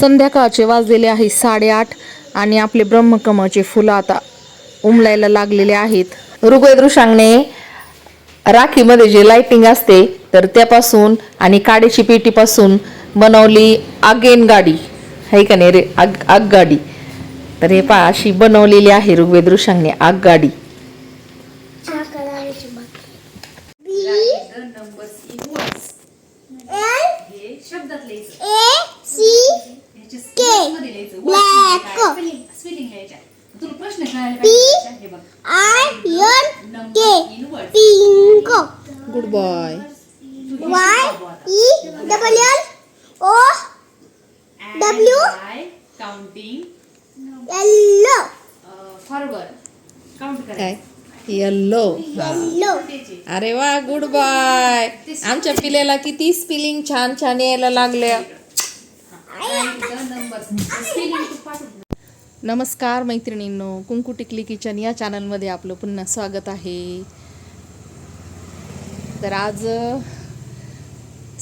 संध्याकाळचे वाजलेले आहे साडेआठ आणि आपले ब्रह्मकमळचे फुलं आता उमलायला लागलेले आहेत. ऋग्वेदृषांगणे राखीमध्ये जे लाइटिंग असते तर त्यापासून आणि काडीची पेटीपासून बनवली आगेन गाडी आहे का नाही रे? आग आगगाडी. तर हे पहा अशी बनवलेली आहे ऋग्वेद ऋषांगणे आगगाडी. Good boy counting forward count काय? येल्लो अरे वा गुड बाय आमच्या पिल्याला किती स्पेलिंग छान छान यायला लागल्या. नमस्कार मैत्रिणींनो कुंकू टिकली किचन या चॅनलमध्ये आपलं पुन्हा स्वागत आहे. तर आज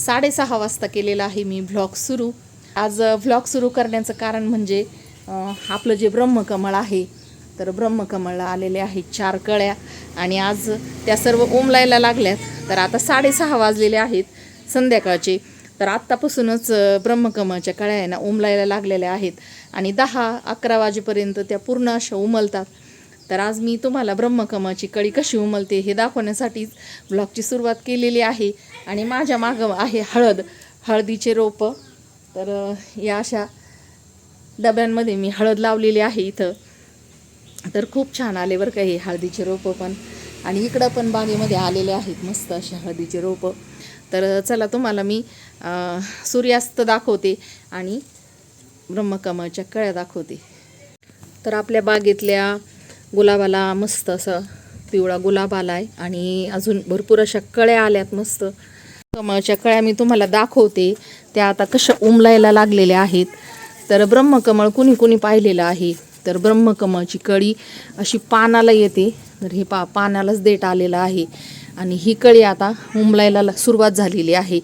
साडेसहा वाजता केलेला आहे मी व्लॉग सुरू. आज व्लॉग सुरू करण्याचं कारण म्हणजे आपलं जे ब्रह्मकमळ आहे तर ब्रह्मकमळला आलेले आहेत चार कळ्या. आणि आज त्या सर्व ओमलायला लागल्यात. तर आता साडेसहा वाजलेले आहेत संध्याकाळचे. तर आत्तापासूनच ब्रह्मकमाच्या ब्रह्मकमळच्या कळ्या आहे ना उमलायला लागलेल्या आहेत आणि दहा अकरा वाजेपर्यंत त्या पूर्ण अशा उमलतात. तर आज मी तुम्हाला ब्रह्मकमळची कळी कशी उमलते हे दाखवण्यासाठीच ब्लॉगची सुरुवात केलेली आहे आणि माझ्या मागं आहे हळद हळदीचे रोपं. तर या अशा डब्यांमध्ये मी हळद लावलेली आहे इथं. तर खूप छान आले बरं का हे हळदीचे रोपं पण. आणि इकडं पण बागेमध्ये आलेले आहेत मस्त असे हळदीचे रोपं. तर चला तुम्हाला मी सूर्यास्त दाखवते आणि ब्रह्मकमळच्या कळ्या दाखवते. तर आपल्या बागेतल्या गुलाबाला मस्त असं पिवळा गुलाब आला आहे आणि अजून भरपूर अशा कळ्या आल्यात मस्त. कमळच्या कळ्या मी तुम्हाला दाखवते. त्या आता कशा उमलायला लागलेल्या आहेत. तर ब्रह्मकमळ कुणी कुणी पाहिलेलं आहे. तर ब्रह्मकमळची कळी अशी पानाला येते. तर हे पा पानालाच देठ आलेलं आहे. आणि ही कळी आता उमलायला सुरुवात झालेली आहे.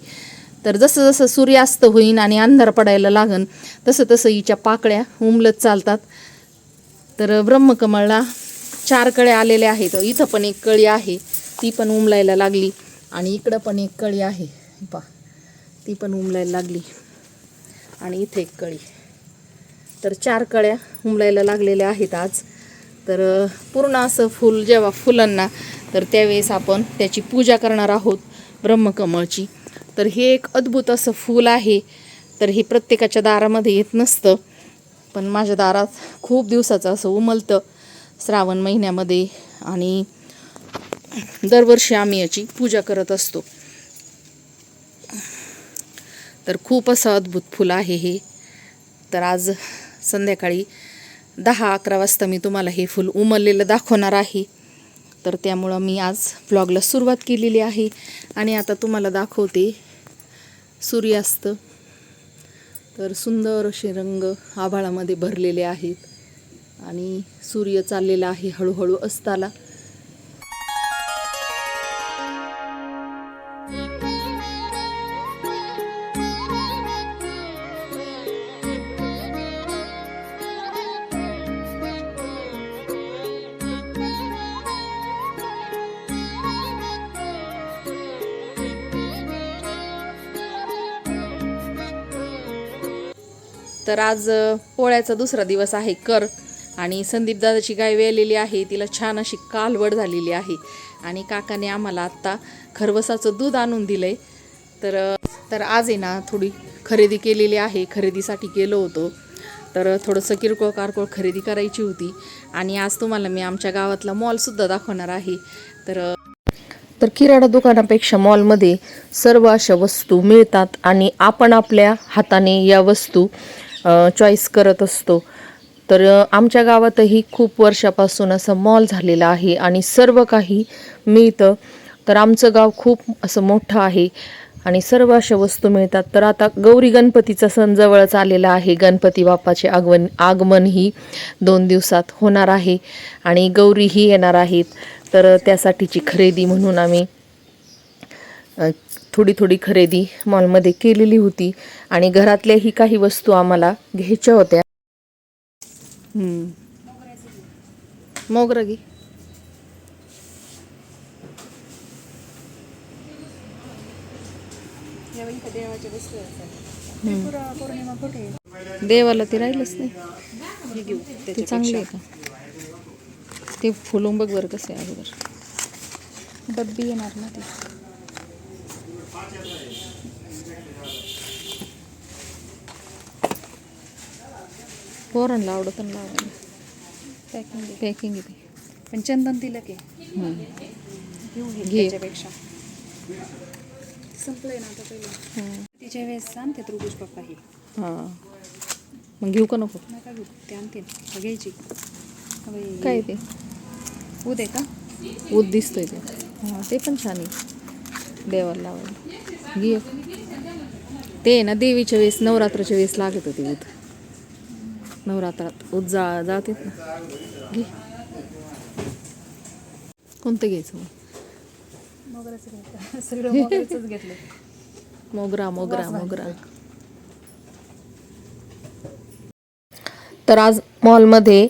तर जसं जसं सूर्यास्त होईन आणि अंधार पडायला लागन तसं तसं हिच्या पाकळ्या उमलत चालतात. तर ब्रह्मकमळला चार कळ्या आलेल्या आहेत. इथं पण एक कळी आहे. ती पण उमलायला लागली. आणि इकडं पण एक कळी आहे. पा ती पण उमलायला लागली. आणि इथे एक कळी. तर चार कळ्या उमलायला लागलेल्या आहेत आज. तर पूर्ण असं फूल जेव्हा फुलांना तर त्यावेळेस आपण त्याची पूजा करणार आहोत ब्रह्मकमळची. तर हे एक अद्भुत असं फूल आहे. तर हे प्रत्येकाच्या दारामध्ये येत नसतं. पण माझ्या दारात खूप दिवसाचं असं उमलतं श्रावण महिन्यामध्ये आणि दरवर्षी आम्ही याची पूजा करत असतो. तर खूप असं अद्भुत फुल आहे हे. तर आज संध्याकाळी दहा अकरा वाजता मी तुम्हाला हे फुल उमललेलं दाखवणार आहे. तर त्यामुळं मी आज व्लॉगला सुरुवात केलेली आहे. आणि आता तुम्हाला दाखवते सूर्यास्त. तर सुंदर असे रंग आभाळामध्ये भरलेले आहेत. आणि सूर्य चाललेला आहे हळूहळू अस्ताला. तर आज पोळ्याचा दुसरा दिवस आहे कर. आणि संदीप दादाची गाय वेलेली आहे तिला छान अशी कालवड झालेली आहे. आणि काकाने आम्हाला आत्ता खरवसाचं दूध आणून दिलं आहे तर तर आज आहे ना थोडी खरेदी केलेली आहे खरेदीसाठी गेलो होतो. तर थोडंसं किरकोळ कारकोळ खरेदी करायची होती. आणि आज तुम्हाला मी आमच्या गावातला मॉलसुद्धा दाखवणार आहे. तर तर किराणा दुकानापेक्षा मॉलमध्ये सर्व अशा वस्तू मिळतात. आणि आपण आपल्या हाताने या वस्तू चॉईस करत असतो. तर आमच्या गावातही खूप वर्षापासून असं मॉल झालेला आहे आणि सर्व काही मिळतं. तर आमचं गाव खूप असं मोठं आहे आणि सर्व अशा वस्तू मिळतात. तर आता गौरी गणपतीचा सण जवळच आलेला आहे. गणपती बाप्पाचे आगमन आगमन ही दोन दिवसात होणार आहे आणि गौरीही येणार आहेत. तर त्यासाठीची खरेदी म्हणून आम्ही थोडी थोडी खरेदी मॉलमध्ये केलेली होती आणि घरातल्याही काही वस्तू आम्हाला घ्यायच्या होत्या. मोगरा घे. देवाला ते राहिलंच नाही. हे ते चांगले आहे का? ते फुलून बघ बरं कसं आहे अगोदर. डब्बी येणार ना ते. पोरांना आवडत लावायला पॅकिंग पॅकिंग आहे पण चंदन तिलक आहे. ते हम्म. घेऊ घे घे. त्याच्यापेक्षा. संपलंय ना आता पहिलं. हम्म. तिच्या वेळेस पप्पा ही. हां. मग घेऊ का नको? नका घेऊ. ते आणतील. का घ्यायची? काय ते? उद्या का? ऊद दिसतोय ते. हां ते पण छान आहे. देवाला लावायला. घे. ते आहे ना देवीच्या वेळेस नवरात्राच्या वेळेस लागत होते ऊद नवरात्रात. जा जाते ना घे. कोणतं घ्यायचं मग? मोगरा मोगरा मोगरा. तर आज मॉलमध्ये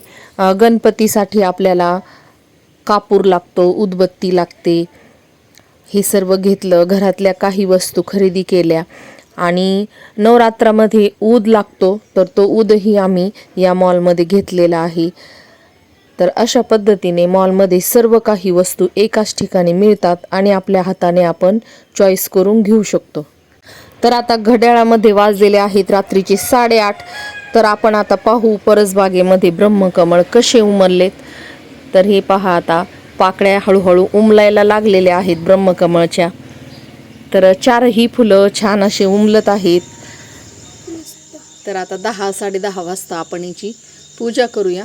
गणपतीसाठी आपल्याला कापूर लागतो उदबत्ती लागते. हे सर्व घेतलं घरातल्या काही वस्तू खरेदी केल्या. आणि नवरात्रामध्ये ऊद लागतो तर तो ऊदही आम्ही या मॉलमध्ये घेतलेला आहे. तर अशा पद्धतीने मॉलमध्ये सर्व काही वस्तू एकाच ठिकाणी मिळतात आणि आपल्या हाताने आपण चॉईस करून घेऊ शकतो. तर आता घड्याळामध्ये वाजलेले आहेत रात्रीचे साडेआठ. तर आपण आता पाहू परसबागेमध्ये ब्रह्मकमळ कसे उमललेत. तर हे पहा आता पाकळ्या हळूहळू उमलायला लागलेल्या आहेत ब्रह्मकमळच्या. तर चारही फुलं छान असे उमलत आहेत. तर आता दहा साडे दहा वाजता आपण याची पूजा करूया.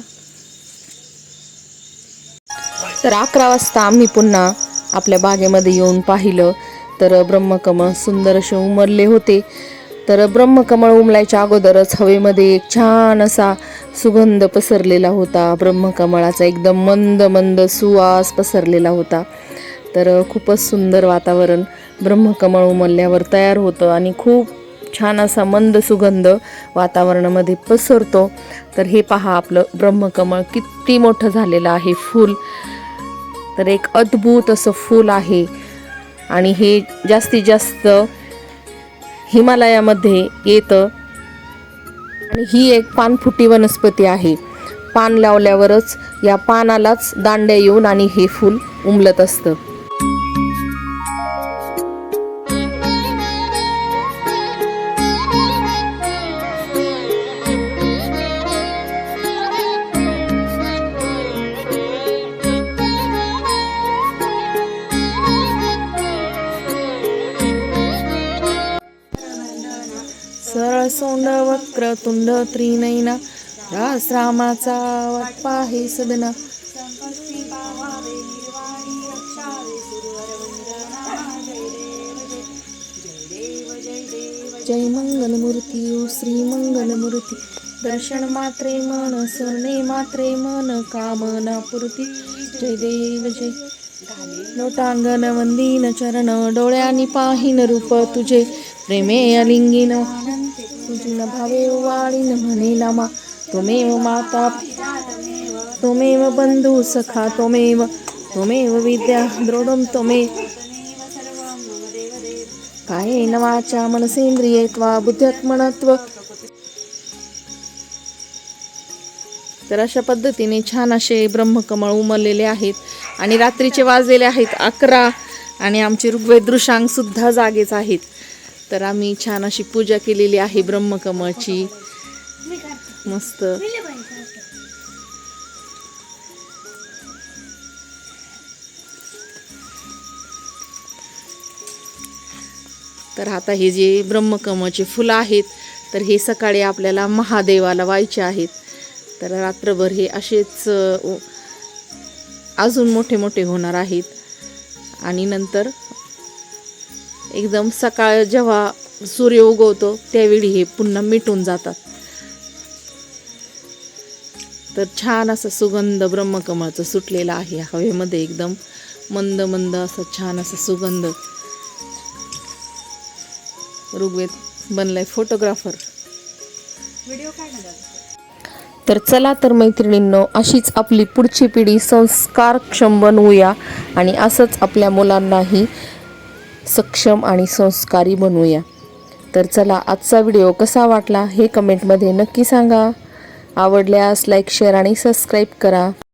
तर अकरा वाजता आम्ही पुन्हा आपल्या बागेमध्ये येऊन पाहिलं तर ब्रह्मकमळ सुंदर असे उमरले होते. तर ब्रह्मकमळ उमलायच्या अगोदरच हवेमध्ये एक छान असा सुगंध पसरलेला होता. ब्रह्मकमळाचा एकदम मंद मंद सुवास पसरलेला होता. तर खूपच सुंदर वातावरण ब्रह्मकमळ उमलल्यावर तयार होतं आणि खूप छान असा मंद सुगंध वातावरणामध्ये पसरतो. तर हे पहा आपलं ब्रह्मकमळ किती मोठं झालेलं आहे फूल. तर एक अद्भुत असं फूल आहे. आणि हे जास्तीत जास्त हिमालयामध्ये येतं. आणि ही एक पानफुटी वनस्पती आहे. पान लावल्यावरच या पानालाच दांड्या येऊन आणि हे फूल उमलत असतं. वक्र तुंड त्रिनयना रास रामाचा वाटपा हे सदना. जय मंगल मूर्ती श्री मंगल मूर्ती दर्शन मात्रे मन सरणे मात्रे मन कामना पूर्ती. जय देव जय. लोटांगण वंदीन चरण डोळ्यानी पाहिन रूप तुझे. प्रेमे अलिंगिन. तुझी न भावे वाळीन म्हणे त्वमेव माता त्वमेव बंधू सखा त्वमेव त्वमेव विद्या दृढं त्वमेव कायेन वाचा मनसेंद्रिये त्वा बुद्ध्यात्मनत्व. तर अशा पद्धतीने छान असे ब्रह्मकमळ उमललेले आहेत आणि रात्रीचे वाजलेले आहेत अकरा आणि आमचे ऋग्वेद सुद्धा जागेच आहेत. तर आम्ही छान अशी पूजा केलेली आहे ब्रह्मकमळची. मस्त. तर आता हे जे ब्रह्मकमळचे फुलं आहेत तर हे सकाळी आपल्याला महादेवाला व्हायचे आहेत. तर रात्रभर हे असेच अजून मोठे मोठे होणार आहेत. आणि नंतर एकदम सकाळ जेव्हा सूर्य उगवतो त्यावेळी हे पुन्हा मिटून जातात. तर छान असा सुगंध ब्रह्मकमळचा सुटलेला आहे. हवेमध्ये एकदम मंद मंद असा छान असा सुगंध. ऋग्वेद बनलाय फोटोग्राफर व्हिडिओ काय ना तर चला तर मैत्रिणींनो अशीच आपली पुढची पिढी संस्कारक्षम बनवूया. आणि असंच आपल्या मुलांनाही सक्षम आणि संस्कारी बनवूया तर चला आजचा व्हिडिओ कसा वाटला हे कमेंटमध्ये नक्की सांगा. आवडल्यास लाईक शेअर आणि सबस्क्राईब करा.